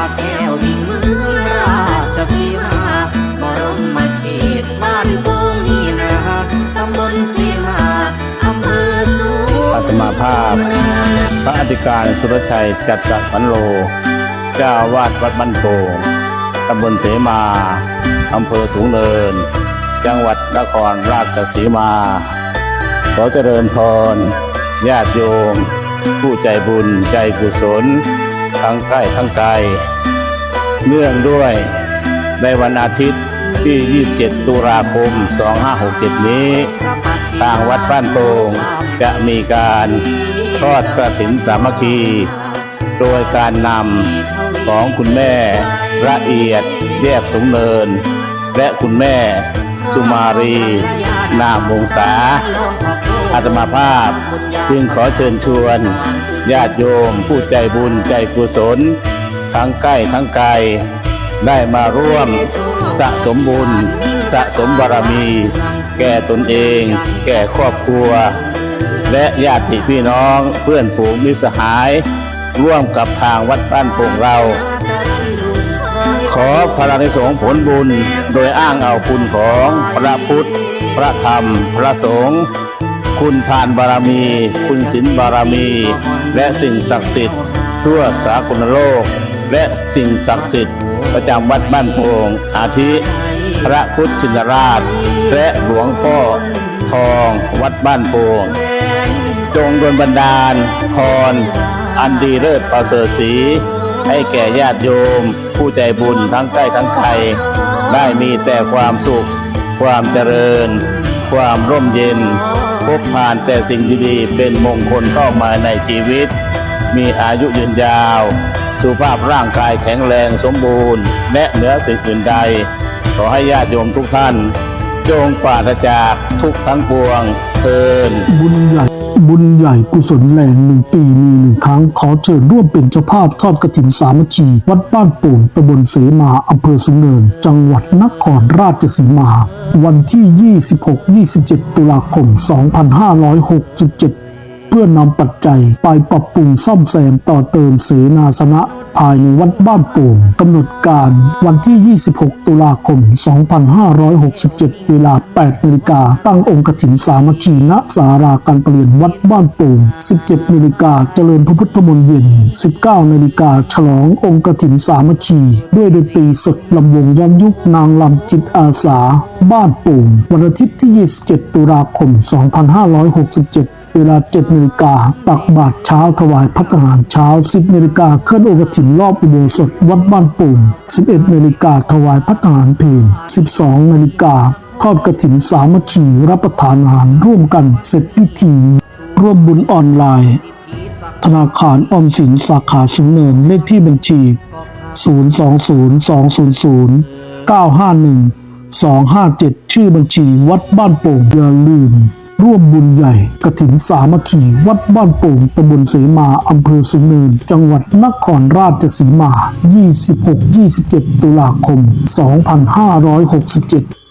พระแก้วมิ่งเมืองราชสีมาบรมมาเขตบ้านโป่งนี่นาตำบลสีมาอำเภอสูงอาตมาภาพ พระอธิการสุรชัยจัตตสันโล เจ้าวาดวัดบ้านโป่งตำบลเสมาอำเภอสูงเนิน จังหวัดนครราชสีมา ขอเจริญพรญาติโยม ผู้ใจบุญใจกุศล ทั้งใกล้ทั้งไกล เนื่องด้วยในวันอาทิตย์ที่ 27 ตุลาคม 2567 นี้ ทางวัดบ้านโป่งจะมีการทอดกระถินสามัคคี โดยการนำของคุณแม่ละเอียดแยกสงเนิน และคุณแม่สุมารี นามวงศาอาตมาภาพจึงขอเชิญชวน ญาติโยม ผู้ใจบุญใจกุศล ทั้งใกล้ทั้งไกลได้มาร่วมสะสมบุญ สะสมบารมี แก่ตนเอง แก่ครอบครัว และญาติพี่น้องเพื่อนฝูงมิสหาย ร่วมกับทางวัดบ้านโป่งเรา ขอพระนิสงส์ผลบุญโดยอ้างเอาคุณของพระพุทธ พระธรรม พระสงฆ์ คุณทานบารมี คุณศีลบารมี และสิ่งศักดิ์สิทธิ์ ทั่วสากลโลก และสิ่งศักดิ์สิทธิ์ ประจำวัดบ้านโป่งอาทิ พระพุทธชินราช และหลวงพ่อทองวัดบ้านโป่งจงดลบันดาลพรอันดีเลิศประเสริฐสีให้แก่ญาติโยม ผู้ใจบุญทั้งใกล้ทั้งไกลได้มีแต่ความสุข ความเจริญ ความร่มเย็น พบผ่านแต่สิ่งดีๆ เป็นมงคลเข้ามาในชีวิต มีอายุยืนยาว สุขภาพร่างกายแข็งแรงสมบูรณ์ และเหนือสิ่งอื่นใด ขอให้ญาติโยมทุกท่าน จงปราศจากทุกทั้งปวงเทินบุญใหญ่ บุญใหญ่กุศลแรงหนึ่งปีมีหนึ่งครั้ง ขอเชิญร่วมเป็นเจ้าภาพทอดกระถินสามัคคีวัดบ้านโป่งตำบลเสมาอำเภอสุนเนิน จังหวัดนครราชสีมา วันที่ 26-27 ตุลาคม 2567 เพื่อนำปัจจัยไปปรับปรุงซ่อมแซมต่อเติมเสนาสนะ ภายในวัดบ้านโป่งกำหนดการวันที่ 26 ตุลาคม 2567 เวลา 8นาฬิกาตั้งองค์กฐินสามัคคีณสาราการเประเรียนวัดบ้านโป่ง 17นาฬิกาเจริญพระพุทธมนต์เย็น 19นาฬิกาฉลององค์กฐินสามัคคี ด้วยดนตรีสดลำวงย้อนยุคนางลำจิตอาสา บ้านโป่งวันอาทิตย์ที่ 27 ตุลาคม 2567 เวลา 7นาฬิกาตักบาตรเช้าถวายพัฒหารเช้า 10นาฬิกาเคลื่อนโอกฐินรอบอุโบสถวัดบ้านปุ่ม11นาฬิกาถวายพัฒหารเพล12นาฬิกาทอดกระถินสามัคคีรับประทานอาหารร่วมกันเสร็จพิธี ร่วมบุญออนไลน์ ธนาคารออมสินสาขาสูงเนินเลขที่บัญชี 020 200 951 257 ชื่อบัญชีวัดบ้านโป่งอย่าลืม ร่วมบุญใหญ่กระถินสามัคคีวัดบ้านโป่งตำบลเสมาอำเภอสุนเนิน จังหวัดนครราชสีมา 26-27 ตุลาคม 2567